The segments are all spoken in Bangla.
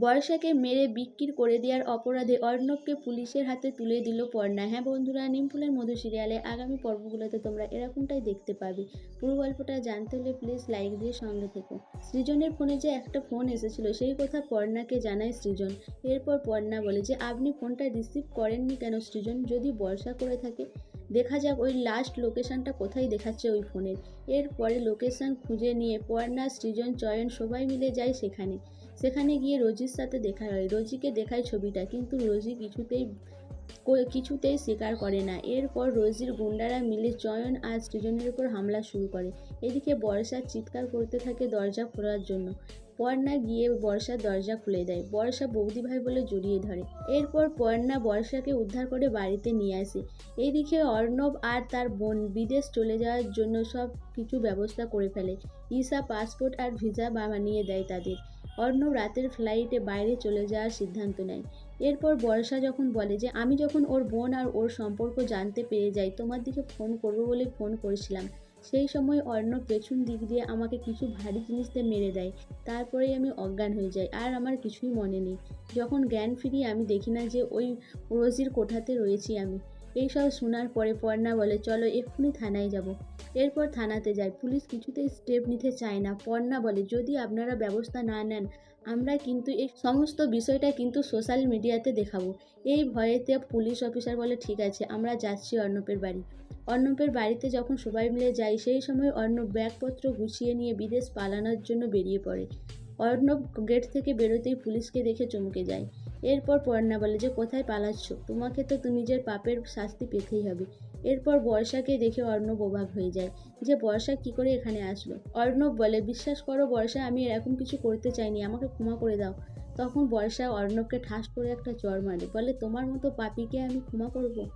বর্ষাকে মেরে বিক্রি করে দেওয়ার অপরাধে অর্ণবকে পুলিশের হাতে তুলে দিল পর্ণা। হ্যাঁ বন্ধুরা, নিমফুলের মধু সিরিয়ালে আগামী পর্বগুলোতে তোমরা এরকমটাই দেখতে পাবে। পুরো গল্পটা জানতে হলে প্লিজ লাইক দিয়ে সঙ্গে থেকো। সৃজনের ফোনে যে একটা ফোন এসেছিল, সেই কথা পর্ণাকে জানায় সৃজন। এরপর পর্ণা বলে যে, আপনি ফোনটা রিসিভ করেননি কেন সৃজন? যদি বর্ষা করে থাকে দেখা যাক ওই লাস্ট লোকেশানটা কোথায় দেখাচ্ছে ওই ফোনের এরপরে লোকেশান খুঁজে নিয়ে পর্ণা, সৃজন, চয়ন সবাই মিলে যায় সেখানে। সেখানে গিয়ে রোজির সাথে দেখা হয়। রোজিকে দেখায় ছবিটা, কিন্তু রোজি কিছুতেই কিছুতেই স্বীকার করে না। এরপর রোজির গুন্ডারা মিলে চয়ন আর সৃজনের উপর হামলা শুরু করে। এদিকে বর্ষা চিৎকার করতে থাকে দরজা খোলার জন্য। পর্ণা গিয়ে বর্ষার দরজা খুলে দেয়। বর্ষা বৌদি ভাই বলে জড়িয়ে ধরে। এরপর পর্ণা বর্ষাকে উদ্ধার করে বাড়িতে নিয়ে আসে। এদিকে অর্ণব আর তার বোন বিদেশ চলে যাওয়ার জন্য সব কিছু ব্যবস্থা করে ফেলে। ঈশা পাসপোর্ট আর ভিসা বানিয়ে দেয় তাদের। অর্ণব রাতের ফ্লাইটে বাইরে চলে যাওয়ার সিদ্ধান্ত নেয়। এরপর বর্ষা যখন বলে যে, আমি যখন ওর বোন আর ওর সম্পর্ক জানতে পেরে যাই, তোমার দিকে ফোন করব বলে ফোন করেছিলাম। সেই সময় অর্ণব পেছন দিক দিয়ে আমাকে কিছু ভারী জিনিস দিয়ে মেরে দেয়। তারপরেই আমি অজ্ঞান হয়ে যাই, আর আমার কিছুই মনে নেই। যখন জ্ঞান ফিরি আমি দেখি না যে, ওই রোজির কোঠাতে রয়েছি আমি। এইসব শোনার পরে পর্ণা বলে, চলো এক্ষুনি থানায় যাব। এরপর থানাতে যায়। পুলিশ কিছুতেই স্টেপ নিতে চায় না। পর্ণা বলে, যদি আপনারা ব্যবস্থা না নেন, আমরা কিন্তু এই সমস্ত বিষয়টা কিন্তু সোশ্যাল মিডিয়াতে দেখাবো। এই ভয়েতে পুলিশ অফিসার বলে, ঠিক আছে, আমরা যাচ্ছি অর্ণবের বাড়ি। অর্ণবের বাড়িতে যখন সবাই মিলে যাই সেই সময় অর্ণব ব্যাগপত্র গুছিয়ে নিয়ে বিদেশ পালানোর জন্য বেরিয়ে পড়ে। অর্ণব গেট থেকে বেরোতেই পুলিশকে দেখে চমকে যায়। এরপর পর্ণা বলে যে, কোথায় পালাচ্ছ? তোমাকে তো তো নিজের পাপের শাস্তি পেতেই হবে। এরপর বর্ষাকে দেখে অর্ণব অবাক হয়ে যায় যে, বর্ষা কি করে এখানে আসলো? অর্ণব বলে, বিশ্বাস করো বর্ষা, আমি এরকম কিছু করতে চাইনি, আমাকে ক্ষমা করে দাও। তখন বর্ষা অর্ণবকে ঠাস করে একটা চর মারে, বলে, তোমার মতো পাপিকে আমি ক্ষমা করব।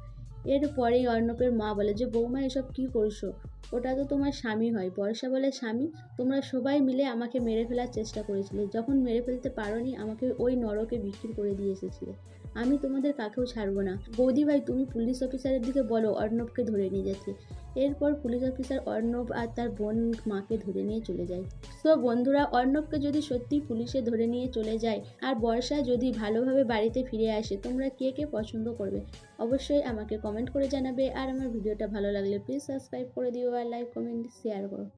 এরপরেই অর্ণবের মা বলে যে, বৌমা, এসব কি করছ? ওটা তো তোমার স্বামী হয়। বর্ষা বলে, স্বামী, তোমরা সবাই মিলে আমাকে মেরে ফেলার চেষ্টা করেছিলে। যখন মেরে ফেলতে পারোনি, আমাকে ওই নরকে বিক্রি করে দিয়ে এসেছিলে। আমি তোমাদের কাকেও ছাড়বো না। বৌদি ভাই, তুমি পুলিশ অফিসারের দিকে বলো, অর্ণবকে ধরে নিয়ে যাচ্ছে। এরপর পুলিশ অফিসার অর্ণব আর তার বোন মাকে ধরে নিয়ে চলে যায়। তো বন্ধুরা, অর্ণবকে যদি সত্যি পুলিশে ধরে নিয়ে চলে যায়, আর বর্ষা যদি ভালোভাবে বাড়িতে ফিরে আসে, তোমরা কে কে পছন্দ করবে? অবশ্যই আমাকে কমেন্ট করে জানাবে। আর আমার ভিডিওটা ভালো লাগলে, প্লিজ সাবস্ক্রাইব করে দিও। আর লাইক কমেন্ট শেয়ার করো